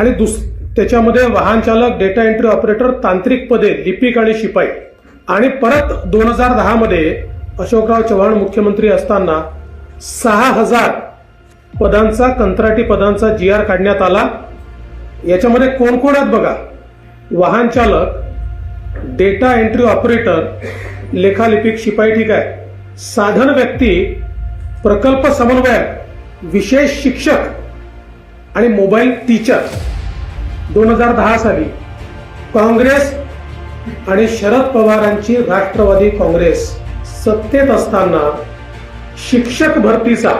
आणि दुस त्याच्यामध्ये वाहन चालक डेटा एंट्री ऑपरेटर तांत्रिक पदे लिपिक आणि शिपाई. आणि परत दोन हजार दहामध्ये अशोकराव चव्हाण मुख्यमंत्री असताना सहा हजार पदांचा कंत्राटी पदांचा जी आर काढण्यात आला. याच्यामध्ये कोण कोण आहेत बघा? वाहन चालक डेटा एंट्री ऑपरेटर लेखालिपिक शिपाई ठीक आहे. साधन व्यक्ती प्रकल्प समन्वयक विशेष शिक्षक आणि मोबाईल टीचर दोन हजार दहा साली काँग्रेस आणि शरद पवारांची राष्ट्रवादी काँग्रेस सत्तेत असताना शिक्षक भरतीचा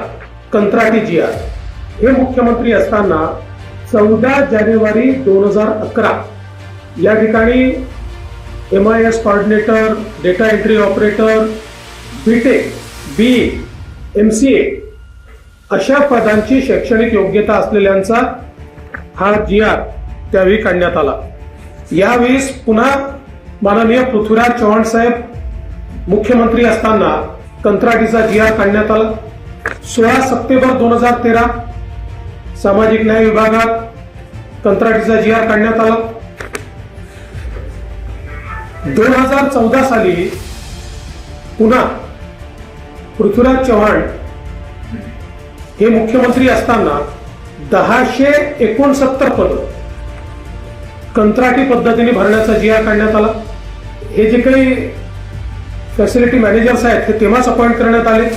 कंत्राटी जी आर हे मुख्यमंत्री असताना चौदा जानेवारी दोन हजार अकरा या ठिकाणी M I S coordinator data entry operator BTech B M C A अशा पदांची शैक्षणिक योग्यता असलेल्यांचा हा जी आर त्यावेळी काढण्यात आला. यावेळी पुन्हा माननीय पृथ्वीराज चव्हाण साहेब मुख्यमंत्री असताना कंत्राटीचा जी आर काढण्यात आला. सोळा सप्टेंबर दोन हजार तेरा सामाजिक न्याय विभागात कंत्राटीचा जी आर काढण्यात आला. दोन हजार चौदा साली पुन्हा पृथ्वीराज चव्हाण हे मुख्यमंत्री असताना दहाशे एकोणसत्तर पद कंत्राटी पद्धतीने भरण्याचा जी आर काढण्यात आला. हे जे काही फॅसिलिटी मॅनेजर्स आहेत हे तेव्हाच अपॉइंट करण्यात आले.